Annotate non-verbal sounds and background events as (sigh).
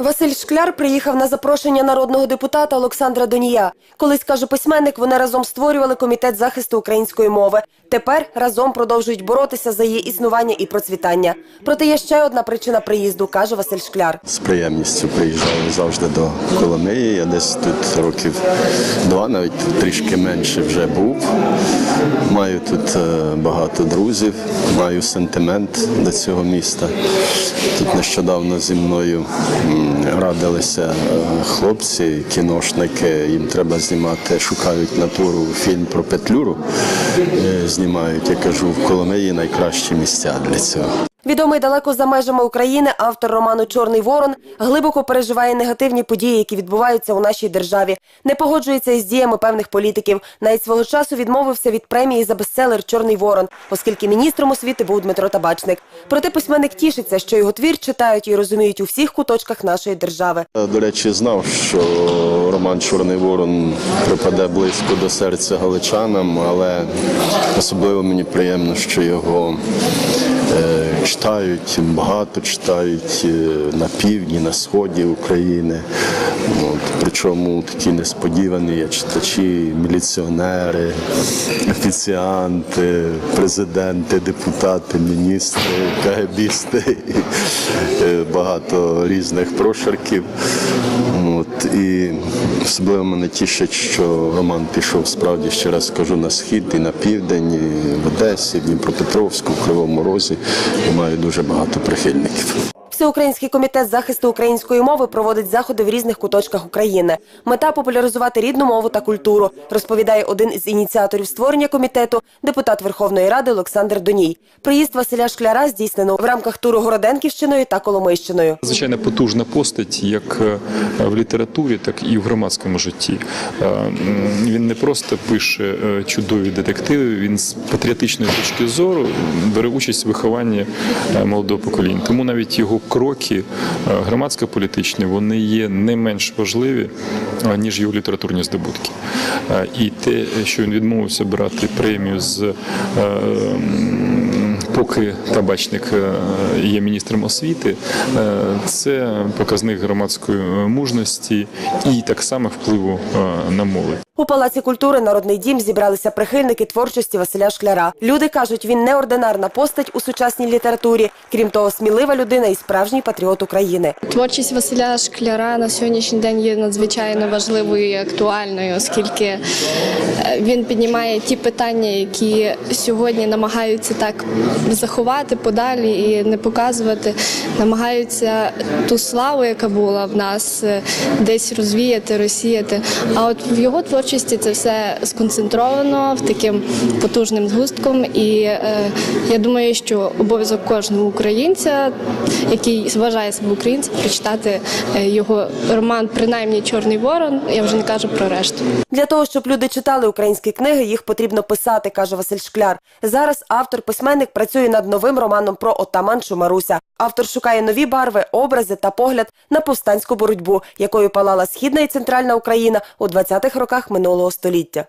Василь Шкляр приїхав на запрошення народного депутата Олександра Донія. Колись каже письменник, вони разом створювали комітет захисту української мови. Тепер разом продовжують боротися за її існування і процвітання. Проте є ще одна причина приїзду, каже Василь Шкляр. З приємністю приїжджаю завжди до Коломиї. Я десь тут років два, навіть трішки менше вже був. Маю тут е, багато друзів, маю сентимент до цього міста. Тут нещодавно зі мною радилися е, хлопці, кіношники. Їм треба знімати, шукають натуру фільм про Петлюру. Е, Знімають, я кажу, в Коломиї найкращі місця для цього. Відомий далеко за межами України, автор роману Чорний Ворон глибоко переживає негативні події, які відбуваються у нашій державі. Не погоджується із діями певних політиків. Навіть свого часу відмовився від премії за бестселер Чорний Ворон, оскільки міністром освіти був Дмитро Табачник. Проте письменник тішиться, що його твір читають і розуміють у всіх куточках нашої держави. До речі, знав, що роман Чорний Ворон припаде близько до серця галичанам, але особливо мені приємно, що його е, читають, багато читають е, на півдні, на сході України. От, причому такі несподівані читачі, міліціонери, офіціанти, президенти, депутати, міністри, КГБісти, (laughs) е, багато різних прошарків. От, і особливо мене тішить, що Роман пішов справді ще раз скажу на схід і на південь, і в Одесі, в Дніпропетровську, в Кривому Розі. І маю дуже багато прихильників. Всеукраїнський комітет захисту української мови проводить заходи в різних куточках України. Мета популяризувати рідну мову та культуру, розповідає один із ініціаторів створення комітету, депутат Верховної Ради Олександр Доній. Приїзд Василя Шкляра здійснено в рамках туру Городенківщиною та Коломийщиною. Звичайно, потужна постать як е, в літературі, так і в громадському житті. Е, Він не просто пише е, чудові детективи, він з патріотичної точки зору бере участь в вихованні молодого покоління. Тому навіть його кроки е, громадсько-політичні вони є не менш важливі, е, ніж його літературні здобутки. Е, І те, що він відмовився брати премію з поки табачник е, є міністром освіти, е, це показник громадської мужності і так само впливу е, на молодь. У Палаці культури Народний дім зібралися прихильники творчості Василя Шкляра. Люди кажуть, він неординарна постать у сучасній літературі. Крім того, смілива людина і справжній патріот України. Творчість Василя Шкляра на сьогоднішній день є надзвичайно важливою і актуальною, оскільки він піднімає ті питання, які сьогодні намагаються так заховати подалі і не показувати, намагаються ту славу, яка була в нас, е, десь розвіяти, розсіяти. А от в його творчості це все сконцентровано в таким потужним згустком. І е, я думаю, що обов'язок кожного українця, який вважає себе українцем, прочитати е, його роман, принаймні Чорний ворон. Я вже не кажу про решту. Для того, щоб люди читали українські книги, їх потрібно писати, каже Василь Шкляр. Зараз автор-письменник працює над новим романом про отаманшу Маруся. Автор шукає нові барви, образи та погляд на повстанську боротьбу, якою палала східна і центральна Україна у 20-х роках минулого століття.